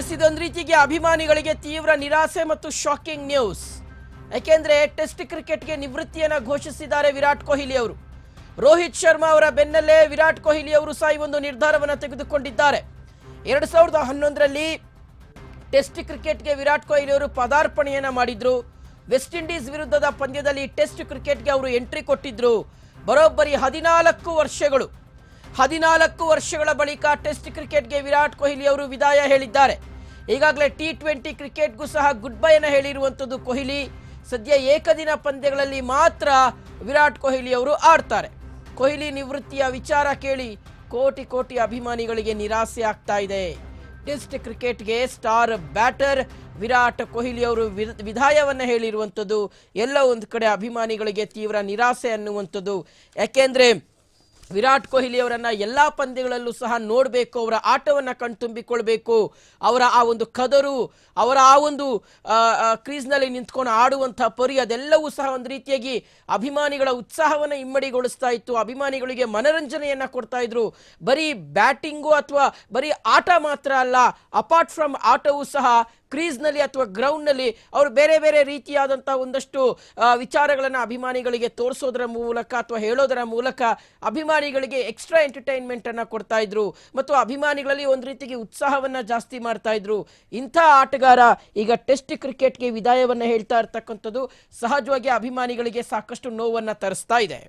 S ಇದೊಂದು ರೀತಿಗೆ ಅಭಿಮಾನಿಗಳಿಗೆ ತೀವ್ರ ನಿರಾಸೆ ಮತ್ತು ಶಾಕಿಂಗ್ ನ್ಯೂಸ್ ಯಾಕೆಂದ್ರೆ ಟೆಸ್ಟ್ ಕ್ರಿಕೆಟ್ಗೆ ನಿವೃತ್ತಿಯನ್ನು ಘೋಷಿಸಿದ್ದಾರೆ ವಿರಾಟ್ ಕೊಹ್ಲಿ ಅವರು. ರೋಹಿತ್ ಶರ್ಮಾ ಅವರ ಬೆನ್ನಲ್ಲೇ ವಿರಾಟ್ ಕೊಹ್ಲಿ ಅವರು ಸಹ ಒಂದು ನಿರ್ಧಾರವನ್ನು ತೆಗೆದುಕೊಂಡಿದ್ದಾರೆ. ಎರಡು ಸಾವಿರದ ಹನ್ನೊಂದರಲ್ಲಿ ಟೆಸ್ಟ್ ಕ್ರಿಕೆಟ್ಗೆ ವಿರಾಟ್ ಕೊಹ್ಲಿ ಅವರು ಪದಾರ್ಪಣೆಯನ್ನು ಮಾಡಿದ್ರು. ವೆಸ್ಟ್ ಇಂಡೀಸ್ ವಿರುದ್ಧದ ಪಂದ್ಯದಲ್ಲಿ ಟೆಸ್ಟ್ ಕ್ರಿಕೆಟ್ಗೆ ಅವರು ಎಂಟ್ರಿ ಕೊಟ್ಟಿದ್ರು. ಬರೋಬ್ಬರಿ ಹದಿನಾಲ್ಕು ವರ್ಷಗಳು. ಹದಿನಾಲ್ಕು ವರ್ಷಗಳ ಬಳಿಕ ಟೆಸ್ಟ್ ಕ್ರಿಕೆಟ್ಗೆ ವಿರಾಟ್ ಕೊಹ್ಲಿ ಅವರು ವಿದಾಯ ಹೇಳಿದ್ದಾರೆ. ಈಗಾಗಲೇ ಟಿ ಟ್ವೆಂಟಿ ಕ್ರಿಕೆಟ್ಗೂ ಸಹ ಗುಡ್ ಬೈನ ಹೇಳಿರುವಂಥದ್ದು ಕೊಹ್ಲಿ. ಸದ್ಯ ಏಕದಿನ ಪಂದ್ಯಗಳಲ್ಲಿ ಮಾತ್ರ ವಿರಾಟ್ ಕೊಹ್ಲಿ ಅವರು ಆಡ್ತಾರೆ. ಕೊಹ್ಲಿ ನಿವೃತ್ತಿಯ ವಿಚಾರ ಕೇಳಿ ಕೋಟಿ ಕೋಟಿ ಅಭಿಮಾನಿಗಳಿಗೆ ನಿರಾಸೆ ಆಗ್ತಾ ಇದೆ. ಟೆಸ್ಟ್ ಕ್ರಿಕೆಟ್ಗೆ ಸ್ಟಾರ್ ಬ್ಯಾಟರ್ ವಿರಾಟ್ ಕೊಹ್ಲಿ ಅವರು ವಿದ- ವಿದಾಯವನ್ನ ಹೇಳಿರುವಂಥದ್ದು ಎಲ್ಲ ಒಂದು ಕಡೆ ಅಭಿಮಾನಿಗಳಿಗೆ ತೀವ್ರ ನಿರಾಸೆ ಅನ್ನುವಂಥದ್ದು ಯಾಕೆಂದ್ರೆ ವಿರಾಟ್ ಕೊಹ್ಲಿ ಅವರನ್ನ ಎಲ್ಲಾ ಪಂದ್ಯಗಳಲ್ಲೂ ಸಹ ನೋಡಬೇಕು, ಅವರ ಆಟವನ್ನ ಕಣ್ತುಂಬಿಕೊಳ್ಬೇಕು, ಅವರ ಆ ಒಂದು ಕದರು, ಅವರ ಆ ಒಂದು ಕ್ರೀಸ್ನಲ್ಲಿ ನಿಂತ್ಕೊಂಡು ಆಡುವಂತಹ ಪರಿ, ಅದೆಲ್ಲವೂ ಸಹ ಒಂದು ರೀತಿಯಾಗಿ ಅಭಿಮಾನಿಗಳ ಉತ್ಸಾಹವನ್ನು ಇಮ್ಮಡಿಗೊಳಿಸ್ತಾ ಇತ್ತು. ಅಭಿಮಾನಿಗಳಿಗೆ ಮನರಂಜನೆಯನ್ನ ಕೊಡ್ತಾ ಇದ್ರು. ಬರೀ ಬ್ಯಾಟಿಂಗು ಅಥವಾ ಬರೀ ಆಟ ಮಾತ್ರ ಅಲ್ಲ, ಅಪಾರ್ಟ್ ಫ್ರಮ್ ಆಟವೂ ಸಹ ಕ್ರೀಸ್ನಲ್ಲಿ ಅಥವಾ ಗ್ರೌಂಡ್ನಲ್ಲಿ ಅವರು ಬೇರೆ ಬೇರೆ ರೀತಿಯಾದಂಥ ಒಂದಷ್ಟು ವಿಚಾರಗಳನ್ನು ಅಭಿಮಾನಿಗಳಿಗೆ ತೋರಿಸೋದರ ಮೂಲಕ ಅಥವಾ ಹೇಳೋದರ ಮೂಲಕ ಅಭಿಮಾನಿಗಳಿಗೆ ಎಕ್ಸ್ಟ್ರಾ ಎಂಟರ್ಟೈನ್ಮೆಂಟನ್ನು ಕೊಡ್ತಾ ಇದ್ರು. ಮತ್ತು ಅಭಿಮಾನಿಗಳಲ್ಲಿ ಒಂದು ರೀತಿಗೆ ಉತ್ಸಾಹವನ್ನು ಜಾಸ್ತಿ ಮಾಡ್ತಾ ಇದ್ರು. ಇಂಥ ಆಟಗಾರ ಈಗ ಟೆಸ್ಟ್ ಕ್ರಿಕೆಟ್ಗೆ ವಿದಾಯವನ್ನು ಹೇಳ್ತಾ ಇರ್ತಕ್ಕಂಥದ್ದು ಸಹಜವಾಗಿ ಅಭಿಮಾನಿಗಳಿಗೆ ಸಾಕಷ್ಟು ನೋವನ್ನು ತರಿಸ್ತಾ ಇದೆ.